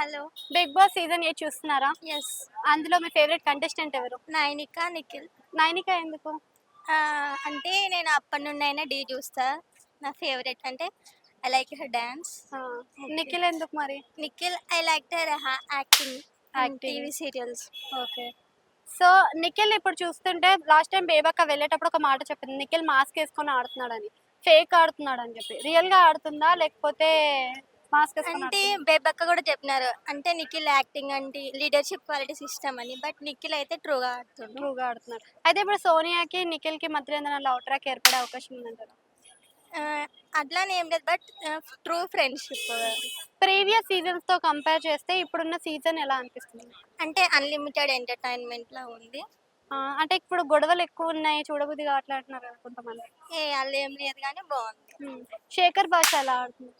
Hello. Bigg Boss season eight చూస్తున్నారా? Yes అందులో మీ ఫేవరెట్ కంటెస్టెంట్ ఎవరు? నైనిక నిఖిల్. నైనిక ఎందుకు? అంటే నేను అప్పటి నుండి అయినా డీ చూస్తా. నా ఫేవరెట్ అంటే I like her dance Nikhil ఎందుకు మరి? Nikhil I like her acting. TV serials okay. So Nikhil ఇప్పుడు చూస్తుంటే లాస్ట్ టైం బేబక్క వెళ్ళేటప్పుడు ఒక మాట చెప్పింది. నిఖిల్ మాస్క్ వేసుకొని ఆడుతున్నాడని. ఫేక్ ఆడుతున్నాడు అని చెప్పి. రియల్గా ఆడుతుందా? లేకపోతే మాస్క్ అంటే బేబక్క కూడా చెప్పినారు. అంటే నిఖిల్ యాక్టింగ్ అంటే లీడర్షిప్ క్వాలిటీస్ ఇష్టం అని. బట్ నిఖిల్ అయితే ట్రూగా ఆడుతుండు. ట్రూగా ఆడుతున్నాడు. అయితే ఇప్పుడు సోనియాకి నిఖిల్కి మధ్య ఏదైనా లవ్ ట్రాక్ ఏర్పడే అవకాశం ఉందంటారా? అట్లానే ఏం లేదు. బట్ ట్రూ ఫ్రెండ్షిప్ ప్రీవియస్ సీజన్స్తో కంపేర్ చేస్తే ఇప్పుడున్న సీజన్ ఎలా అనిపిస్తుంది? అంటే అన్లిమిటెడ్ ఎంటర్టైన్మెంట్ లా ఉంది. అంటే ఇప్పుడు గొడవలు ఎక్కువ ఉన్నాయి చూడబుద్ధి కావట్లే అంటున్నారు కొంతమంది. ఏ అల్ల ఏం లేదు కానీ బాగుంది. శేఖర్ భాష ఎలా ఆడుతుంది?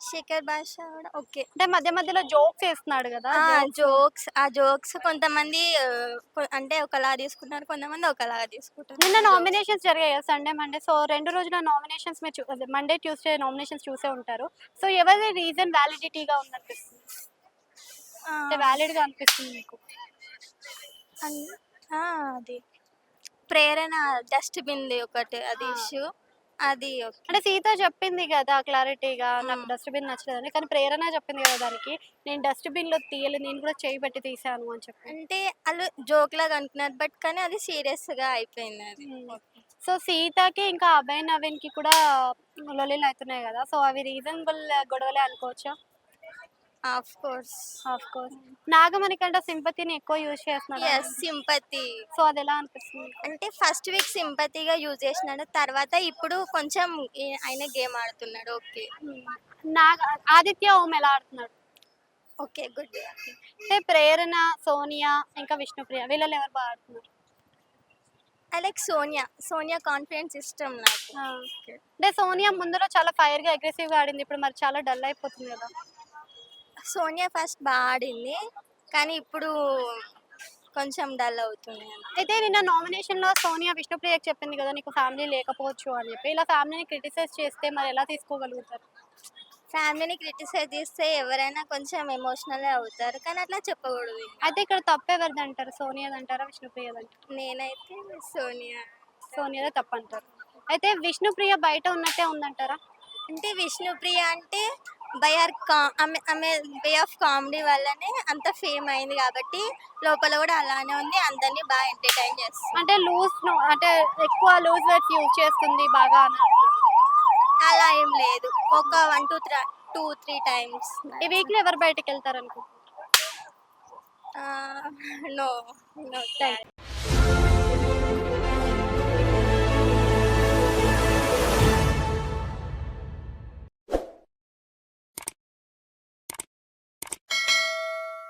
శేఖర్ భాష కూడా ఓకే. అంటే మధ్య మధ్యలో జోక్స్ వేస్తున్నాడు కదా. జోక్స్. ఆ జోక్స్ కొంతమంది అంటే ఒకలా తీసుకుంటారు కొంతమంది ఒకలాగా తీసుకుంటారు. నిన్న నామినేషన్స్ జరిగాయి కదా సండే మండే. సో రెండు రోజుల నామినేషన్స్ మీరు మండే ట్యూస్డే నామినేషన్స్ చూసే ఉంటారు. సో ఎవరి రీజన్ వ్యాలిడిటీగా ఉందనిపిస్తుంది? అంటే వ్యాలిడ్గా అనిపిస్తుంది మీకు? అది. ప్రేరణ డస్ట్బిన్ ఒకటి అది. ఇష్యూ. అది. అంటే సీత చెప్పింది కదా క్లారిటీగా నాకు. డస్ట్బిన్ నచ్చలేదని కానీ ప్రేరణ చెప్పింది కదా దానికి నేను డస్ట్బిన్లో తీయలేదు నేను కూడా చేయి పెట్టి తీసాను అని చెప్పి. అంటే వాళ్ళు జోక్ లాగా అనుకున్నారు బట్ కానీ అది సీరియస్గా అయిపోయింది అది. సో సీతకి ఇంకా అభయ్ నవీన్కి కూడా లొల్లిలు అవుతున్నాయి కదా సో అవి రీజనబుల్ గొడవలే అనుకోవచ్చా? Of course of course Nagamani కంటే సింపతిని ఎక్కువ యూజ్ చేస్తున్నారు ఎస్ సింపతి. సో అది ఎలా అనిపిస్తుంది అంటే ఫస్ట్ వీక్ సింపతిగా యూజ్ చేసినాడు తర్వాత ఇప్పుడు కొంచెం ఆయన గేమ్ ఆడుతున్నాడు. ఓకే నాగ ఆదిత్య ఓం ఎలా ఆడుతున్నాడు? ఓకే గుడ్ అంటే ప్రేరణ సోనియా ఇంకా విష్ణుప్రియ వీళ్ళలో ఎవరు బాగా ఆడుతున్నారు? I like Sonia. Sonia confidence ఇష్టం నాకు. అంటే సోనియా ముందులో చాలా ఫైర్గా అగ్రెసివ్గా ఆడింది. ఇప్పుడు మరి చాలా డల్ అయిపోతుంది కదా. సోనియా ఫస్ట్ బాగా ఆడింది కానీ ఇప్పుడు కొంచెం డల్ అవుతుంది అయితే నిన్న నామినేషన్లో సోనియా విష్ణుప్రియకి చెప్పింది కదా నీకు ఫ్యామిలీ లేకపోవచ్చు అని చెప్పి. ఇలా ఫ్యామిలీని క్రిటిసైజ్ చేస్తే మరి ఎలా తీసుకోగలుగుతారు? ఫ్యామిలీని క్రిటిసైజ్ చేస్తే ఎవరైనా కొంచెం ఎమోషనల్ అవుతారు. కానీ అట్లా చెప్పకూడదు. అయితే ఇక్కడ తప్పెవరిది అంటారు సోనియాది అంటారా విష్ణుప్రియది అంటారు నేనైతే సోనియా. సోనియాదే తప్పు అంటారు అయితే విష్ణుప్రియ బయట ఉన్నట్టే ఉందంటారా? అంటే విష్ణుప్రియ అంటే బై ఆర్ కా ఆమె ఆమె వే ఆఫ్ కామెడీ వల్లనే అంత ఫేమ్ అయింది కాబట్టి లోపల కూడా అలానే ఉంది. అందరినీ బాగా ఎంటర్టైన్ చేస్తుంది. అంటే లూజ్ అంటే ఎక్కువ లూజ్ వర్డ్స్ యూజ్ చేస్తుంది బాగా అలా ఏం లేదు. ఒక one two three two three times. ఈ వీక్ ఎవరు బయటకు వెళ్తారు అనుకో నో థ్యాంక్